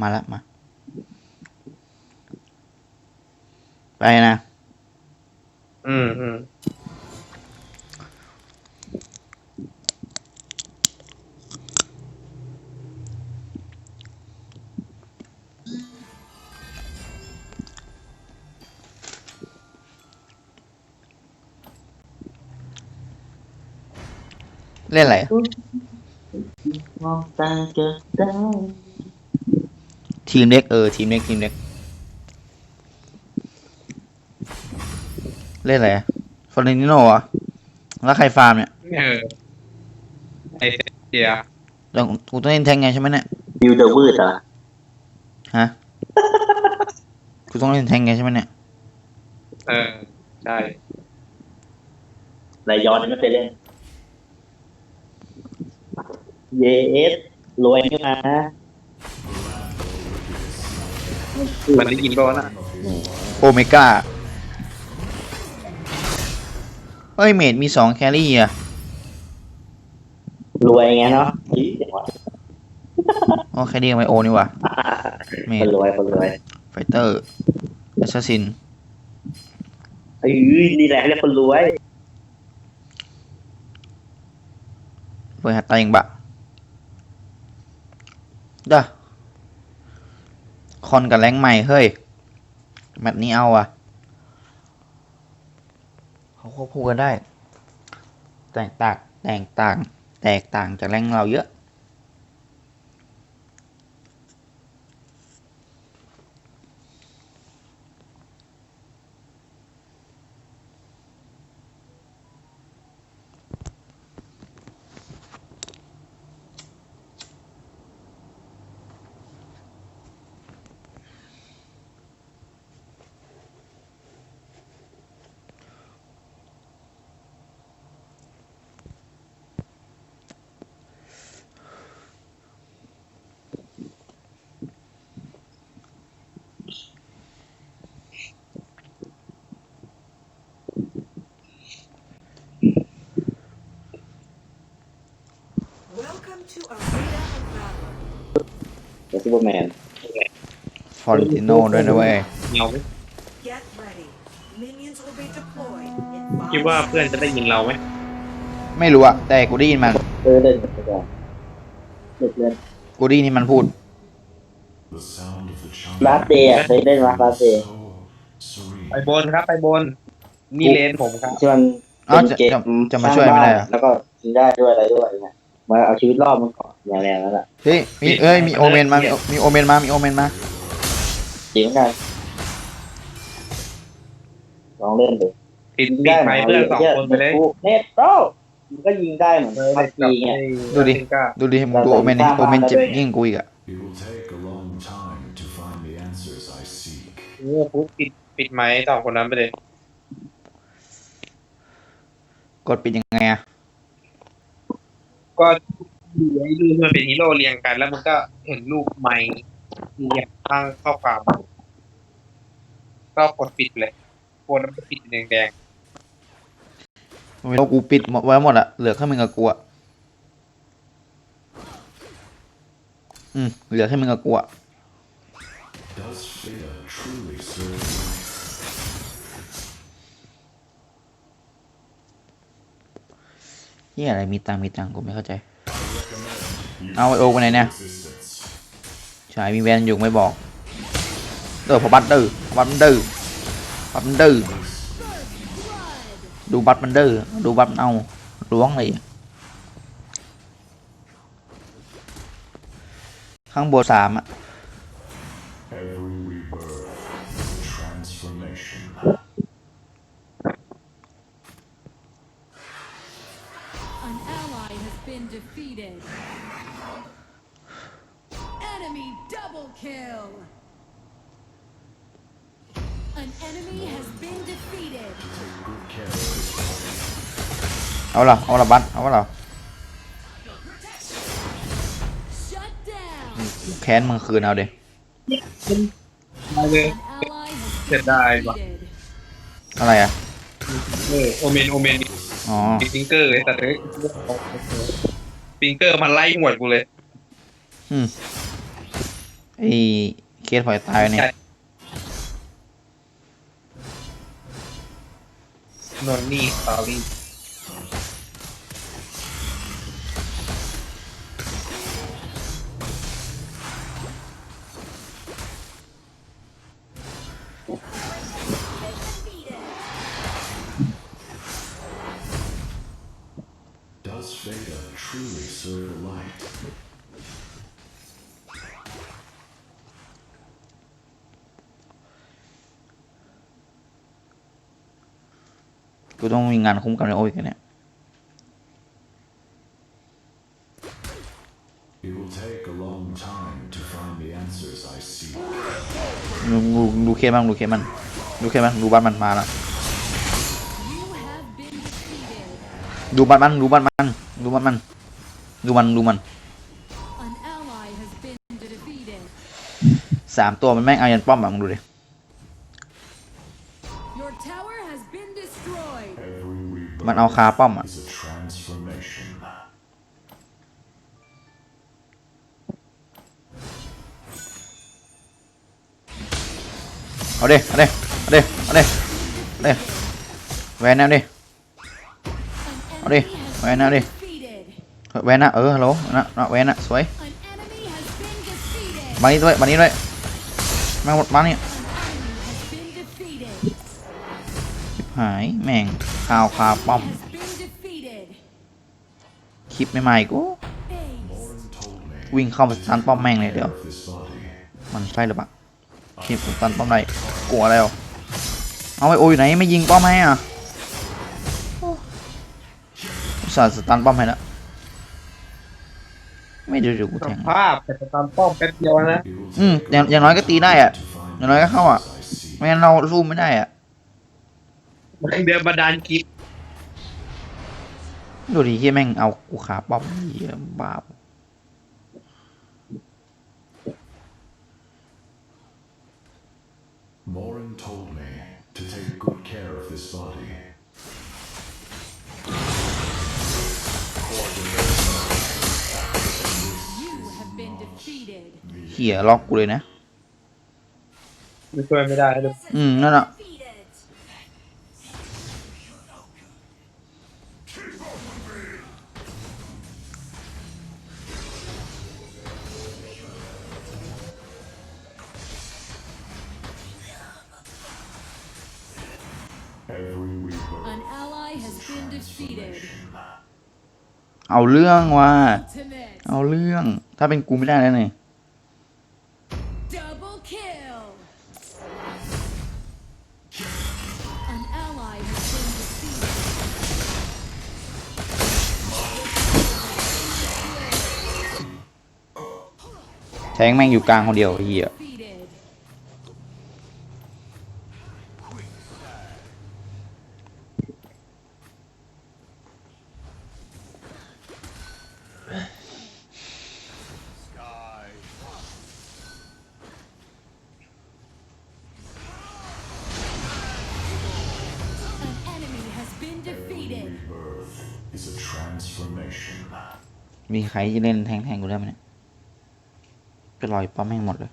มาแล้วมา ไปนะ อืมอืมเล่นอะไรมองตาเกิดได้ ทีมเล็กเออทีมเล็กทีมเล็กเล่นอะไรฟอร์นิโน่อะแล้วใครฟาร์มเนี่ยเออไอเดียแล้วกูต้องเล่นแทงไงใช่ไหมเนี่ยบิวเดอร์วืดเหรอฮะกูต้องเล่นแทงไงใช่ไหมเนี่ยเออใช่ไรย้อนไม่เคยเล่นเยสรวยขึ้นมานะ มันได้ยินโดนอะโอเมก้าเอ้ยเมดมีสองแครี่อะ รวยไงเนาะอี๋เดี๋ยวก่อนอ๋อแครี่ไมโอนี่หว่ะเมคดนรวยคนรวยไฟเตอร์แอสซัสซินเอ้ยนี่แหละเรียกคนรวยเปิดหัดตายังบะเด้อ คอนกับแรงใหม่เฮ้ยแมตช์นี้เอาอะเขาควบคู่กันได้ แตกต่างแตกต่าง แตกต่างจากแรงเราเยอะ Welcome to Arena of Valor. เดี๋ยวซูเปอร์แมนฟอร์ติโนด้วยนะเว้ย เงาไหม Get ready. Minions will be deployed in คิด five ว่าเพื่อนจะได้ยินเราไหมไม่รู้อะแต่กูได้ยินมัน เออเดินไปก่อนเด็กเล่นกูได้ยินที่มันพูด The sound of the chimes ลาสเดย์อะเคยเล่นมาลาสเดย์ so serene. ไปบนครับ ไปบน นี่เลนผมครับ ที่มันอ้าวเป็นจะเกมจะจะมาช่วยไม่ได้เหรอ แล้วก็ยิงได้ด้วยอะไรด้วยเนี่ย มาเอาชีวิตรอดมันก่อนอย่างแรงนั้นแหละเฮ้ยมีเอ้ยมีโอเมนมามีมีโอเมนมามีโอเมนมาจริงกันลองเล่นดูปิดปิดไมค์เพื่อนสองคนไปเลยเน็ตโตมันก็ยิงได้เหมือนพักกีไงดูดิดูดิมึงดูโอเมนนี่โอเมนเจ็บยิ่งกูอีกอะ It will take a long time to find the answers I seek. เออปุ๊บปิดปิดไมค์สองคนนั้นไปเลย กดปิดยังไงอะ ก็ดูไอ้รูมันเป็นฮีโร่เรียงกัน แล้วมันก็เห็นรูปไมค์เรียงข้างข้อความก็กดปิดเลยกดแล้วมันปิดแดงเรากูปิดหมดไว้หมดอะเหลือแค่มึงกับกูอะอืมเหลือแค่มึงกับกูอะ Does fear truly serve life? นี่อะไรมีตังมีตังกูไม่เข้าใจ เอาไอโอไปไหนเนี่ย existence. ใช่มีแวนอยู่ไม่บอกเออพอบัตรดื้อพอบัตรมันดื้อบัตรมันดื้อดูบัตมันดื้อดูบัตเอาล้วงเลยข้างบนสามอะ been defeated. Enemy double kill. An enemy has been defeated. Take good care of this body. เอาละเอาละบัตรเอาละ Shut down. แค้นมึงคืนเอาเดๆมาเลย An ally has เสียดายว่ะ defeated. อะไรอะเออโอเมนโอเมน อ๋อปิงเกอร์เลยแต่เอ้ยปิงเกอร์มันไล่หวดกูเลยอืมไอ้เคสพลอยตายเนี่ยนนนี่สตอรี่ งมีงานคุ้มกันในโอ้ยกันเนี่ย It will take a long time to find the answers I seek. ดูดูดูเคสมันดูเคสมันดูเคสมันดูบ้านมันมาแล้ว You have been defeated. ดูบ้านมันดูบ้านมันดูบ้านมันดูมันดูมัน An ally has been defeated. สามตัวมันแม่งเอายันป้อมแบบมึงดูดิ มันเอาคาป้อมอะเอาดิเอาดิเอาดิเอาดิเอาดิแวนนวดิ An Ở đi, enemy has về been nào đi. defeated. แวนนะเออฮัลโหลนะนะแวนนะสวยมานี่ด้วยมานี่ด้วยมามานี่ หายแม่งข่าวคาป้อม Has been defeated. คลิปไม่ใหม่กู Ace. Morin told me วิ่งเข้าไปตันป้อมแม่งเลยเดี๋ยว of this body. มันใช่หรือเปล่าคลิปตันป้อมไหนกลัวแล้ว เอาไอ้โออยู่ไหนไม่ยิงป้อมให้อะโอ้อุตส่าห์สตันป้อมให้แล้วไม่เดี๋ยวเดี๋ยวกูสแทงภาพแต่ตอนป้อมแป๊บเดียวนะ It will อืม take อย่างอย่างน้อยก็ตีได้อะ to find อย่างน้อยก็เข้าอะ I seek. ไม่งั้นเราสู้ไม่ได้อะ มันเดินมาดานคลิปดูดิเฮียแม่งเอากูขาป้อมเฮียบาป Morin told me to take good care of this body. You have been defeated. เฮียล็อกกูเลยนะ ไม่ช่วยไม่ได้เลยอืม นั่นอะ เอาเรื่องว่ะ Ultimate. เอาเรื่อง ถ้าเป็นกูไม่ได้แล้วเนี่ย Double kill. An ally has been defeated. แทงแม่งอยู่กลางคนเดียวเฮีย ใครที่เล่นแทงแทงกูได้ไหมเนี่ยไปลอยป้อมแม่งหมดเลย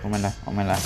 ออกมาละออกมาละ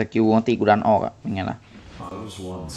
สกิลอันติกูดันออกอะเป็นไงล่ะ I was once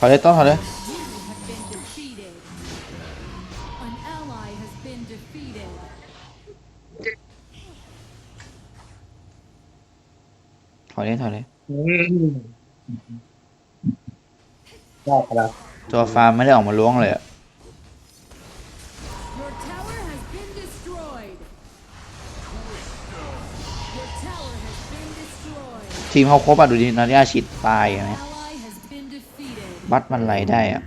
ถอยเลยต้นถอยเลย You have been defeated. An ally has been defeated. ถอยเลยถอยเลยอืมได้ครับ ตัวฟาร์มไม่ได้ออกมาล้วงเลยอะ Your tower has been destroyed. Your tower has been destroyed. ทีมเขาครบอะดูดินาริอาชิดตายอะ An นะ ally has been defeated. บัตมันไหลได้อะ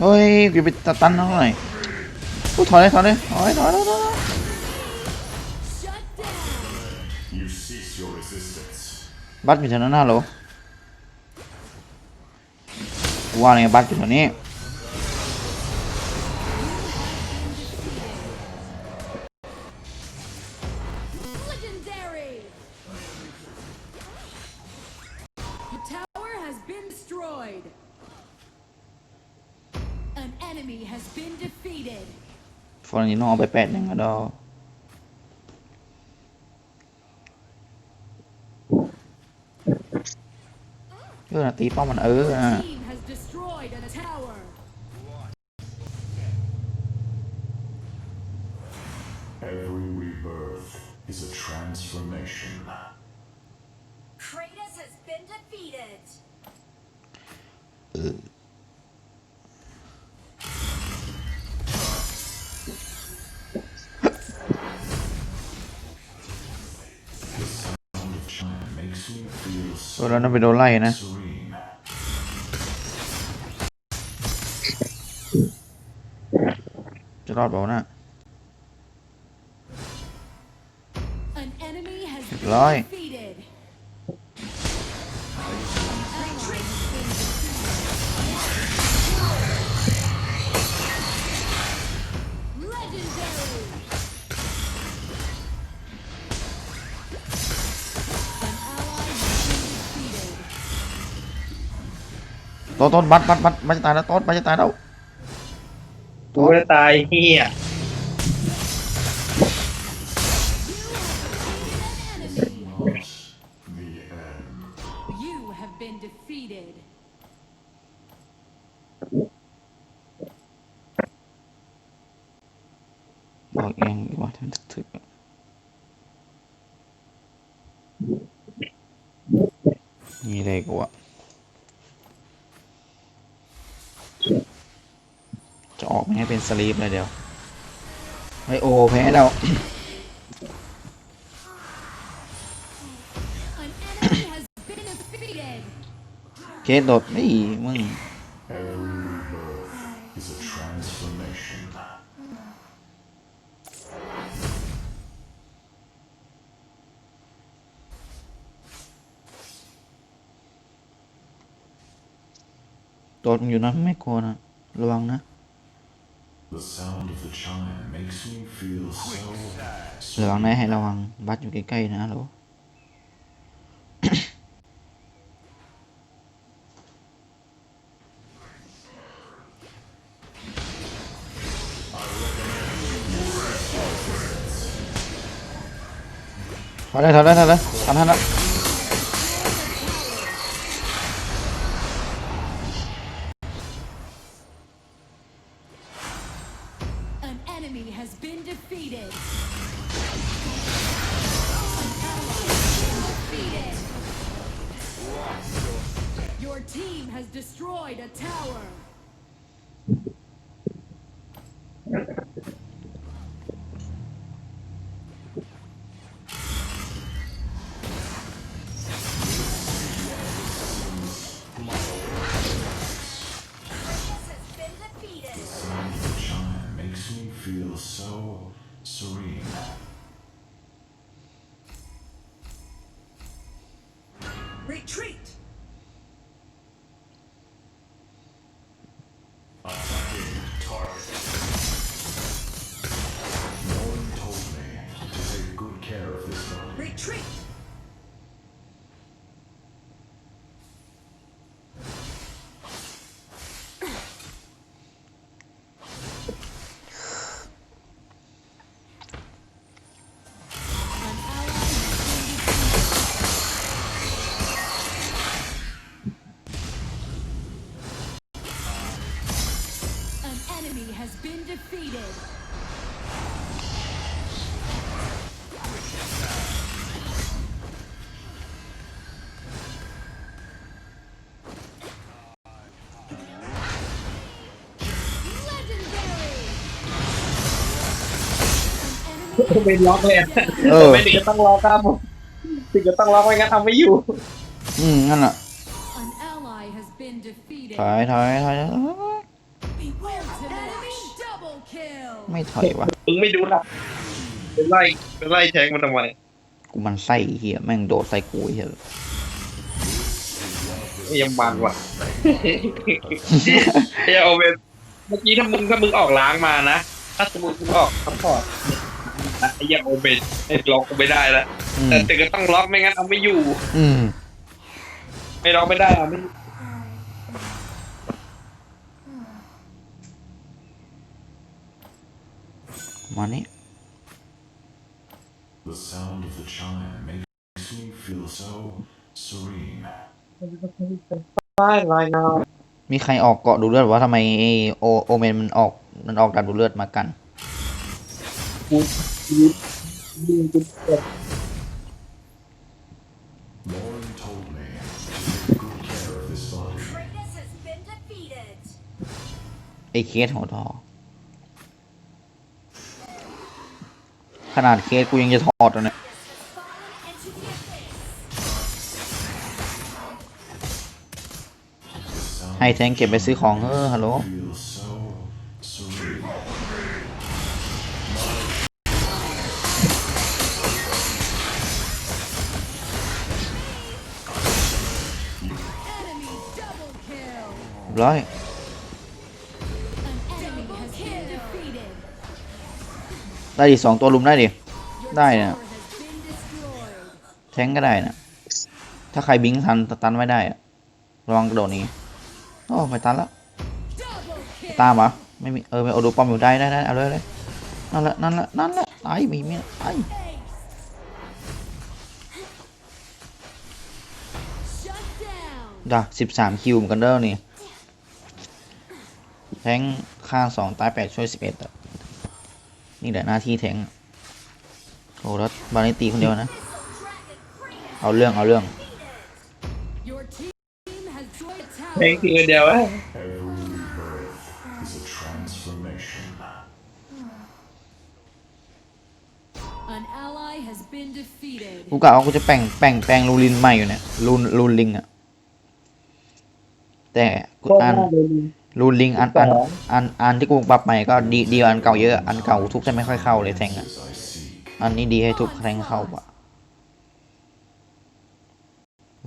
เฮ้ยกูไปตัดตันเขาหน่อย กูถอยเลยถอยเลยถอยถอยถอยถอยบัตอยู่แถวนั้นน่ะเหรอว่าไงบัตอยู่แถวนี้ ฟอร์นิโนเอาไปแปดหนึ่งก็ดอเออนะตีป้อมมันเอออะ feel เออ so แล้วนั่นไปโดนไล่นะ serene. จะรอดเปล่านะ An enemy has ต้นต้นบัตบัตบัตบัตจะตายแล้วต้นบัตจะตายแล้วกูจะตายเฮีย An enemy. The end. You have been defeated. บอกเองดีกว่าถึงถึกๆอะนี่เลยกูอะจะออกไม่ ให้เป็นสลีปเลยเดี๋ยวไอโอแพ้แล้ว An enemy has been defeated. เคสโดดนี่มึง Every rebirth is a transformation. โดดมึงอยู่นะไม่กลัวนะ ระวังนะ The sound of the chime makes me feel so ระวังนะให้ระวัง been defeated. Your team has destroyed a tower. เป็นล็อกเลยอะเออไม่ถึงก็ต้องล็อกครับผมถึงก็ต้องล็อกไม่งั้นทำไม่อยู่ อืมนั่นแหละ An ally has been defeated. ถอยถอยถอยถอย ไม่ถอยวะมึงไม่ดูหรอกเป็นไล่เป็นไล่แทงมันทำไมกูมันไส้เหี้ยแม่งโดดใส่กูเหี้ยยังมันว่ะไอ้โอเวนเมื่อกี้ถ้ามึงถ้ามึงออกล้างมานะถ้าสมมติมึงออกซัพพอร์ตนะไอ้ยังโอเวนไอ้ล็อกกูไม่ได้แล้วอืมแต่ถึงก็ต้องล็อกไม่งั้นเอาไม่อยู่ อืมไม่ล็อกไม่ได้เอาไม่ มานี่ The sound of the chime makes me feel so serene. ได้รายงานมีใครออกเกาะดูเลือดวะทำไมไอ้โอโอเมนมันออกมันออกดันดูเลือดมากันกูกูยิงกูเจ็บ Lauren told me to take good care of this body. Kratos has been defeated. ไอ้เคสหัวทอ ขนาดเคสกูยังจะถอดอะเนี่ยให้แทงเก็บไปซื้อของเออฮัลโหลร้อย ได้ดิสองตัวลุมได้ดิ Your Đây tower nè. has been destroyed. แทงก็ได้นะ ถ้าใครบิงทันตันไว้ได้อะระวังกระโดดนี้โอ้ไม่ตันละ Double kill. ตามเหรอไม่มีเออไม่เอาดูปอมอยู่ได้ได้ได้เอาเลยเลยนั่นละนั่นละนั่นละไอ้มีมีไอ้ด่าสิบสามคิวเหมือนกันเด้อนี่แทงฆ่าสองตายแปดช่วยสิบเอ็ดอะ นี่แหละหน้าที่แทงอะโอ้แล้วบานิตีคนเดียวนะ เอาเรื่องเอาเรื่อง Your team has joined a แทง tower. ทีเดียวอะ Every rebirth is a transformation. An ally has been defeated. กูกะว่ากูจะแปลงแปลงแปลงลูลินใหม่อยู่เนี่ยลูนลูนลิงอะแต่กูก็อันน่าเลย รูนลิงอันอันอันอันที่กูปรับใหม่ก็ดีดีกว่าอันเก่าเยอะอันเก่าทุบจะไม่ค่อยเข้าเลยแทงอะ As I seek. อันนี้ดีให้ทุบแทงเข้าปะ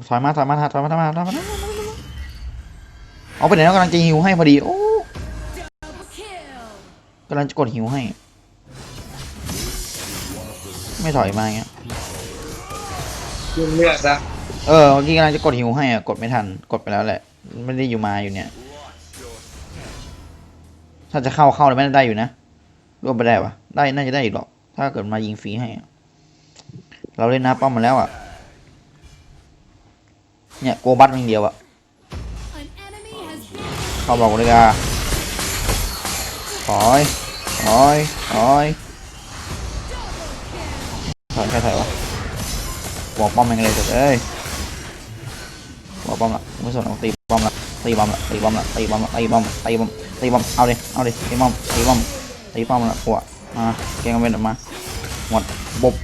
ถอยมาถอยมาถอยมาถอยมาถอยมาถอยมาเอาไปไหนแล้วกำลังจะหิวให้พอดีโอ้ Double kill. กำลังจะกดหิวให้ ไม่ถอยมาอย่างเงี้ยยิงเลือดนะเออเมื่อกี้กำลังจะกดหิวให้อะกดไม่ทันกดไปแล้วแหละไม่ได้อยู่มาอยู่เนี่ย ถ้าจะเข้าเข้าเลยไม่ได้อยู่นะรวมไปได้ปะได้น่าจะได้อีกหรอก ถ้าเกิดมายิงฟรีให้ เราเล่นน้าป้อมมาแล้วอะ เนี่ยโกบัตอย่างเดียวอะ เข้าบอกเลยกาถอยถอยถอยถอยแค่ถอยวะบอกป้อมยังไงเลยเอ้ยบอกป้อมละไม่สนเอาตีป้อมละ ตีบอมละตีบอมละตีบอมละตีบอมตีบอมตีบอมเอาเลยเอาเลยตีบอมตีบอมตีบอมละหัวมาเก่งกันเป็นออกมาหมดบบ